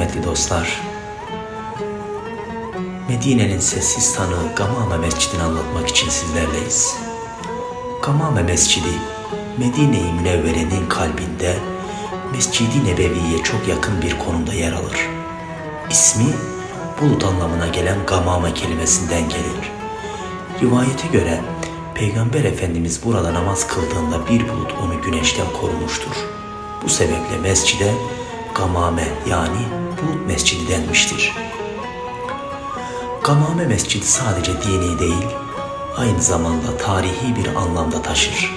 Kıymetli dostlar, Medine'nin sessiz tanığı Gamame Mescidini anlatmak için sizlerleyiz. Gamame Mescidi, Medine-i Münevvere'nin kalbinde Mescid-i Nebevi'ye çok yakın bir konumda yer alır. İsmi bulut anlamına gelen gamame kelimesinden gelir. Rivayete göre Peygamber Efendimiz burada namaz kıldığında bir bulut onu güneşten korumuştur. Bu sebeple mescide Gamame yani bulut mescidi denmiştir. Gamame mescidi sadece dini değil, aynı zamanda tarihi bir anlamda taşır.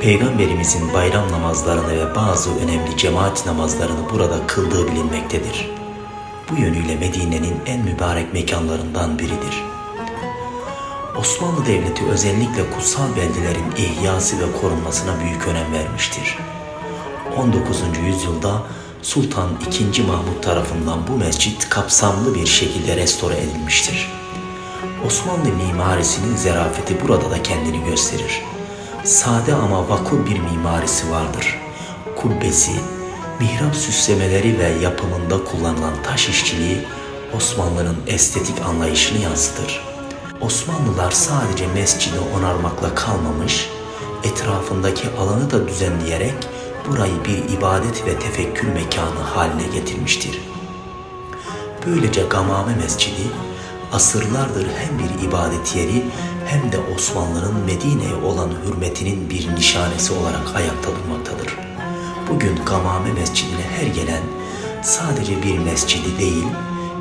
Peygamberimizin bayram namazlarını ve bazı önemli cemaat namazlarını burada kıldığı bilinmektedir. Bu yönüyle Medine'nin en mübarek mekanlarından biridir. Osmanlı Devleti özellikle kutsal beldelerin ihyası ve korunmasına büyük önem vermiştir. 19. yüzyılda Sultan II. Mahmut tarafından bu mescit kapsamlı bir şekilde restore edilmiştir. Osmanlı mimarisinin zerafeti burada da kendini gösterir. Sade ama vakur bir mimarisi vardır. Kubbesi, mihrap süslemeleri ve yapımında kullanılan taş işçiliği Osmanlı'nın estetik anlayışını yansıtır. Osmanlılar sadece mescidi onarmakla kalmamış, etrafındaki alanı da düzenleyerek burayı bir ibadet ve tefekkür mekanı haline getirmiştir. Böylece Gamame Mescidi asırlardır hem bir ibadet yeri hem de Osmanlı'nın Medine'ye olan hürmetinin bir nişanesi olarak ayakta durmaktadır. Bugün Gamame Mescidi'ne her gelen sadece bir mescidi değil,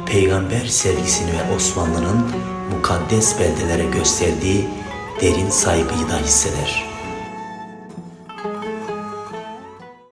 peygamber sevgisini ve Osmanlı'nın mukaddes beldelere gösterdiği derin saygıyı da hisseder.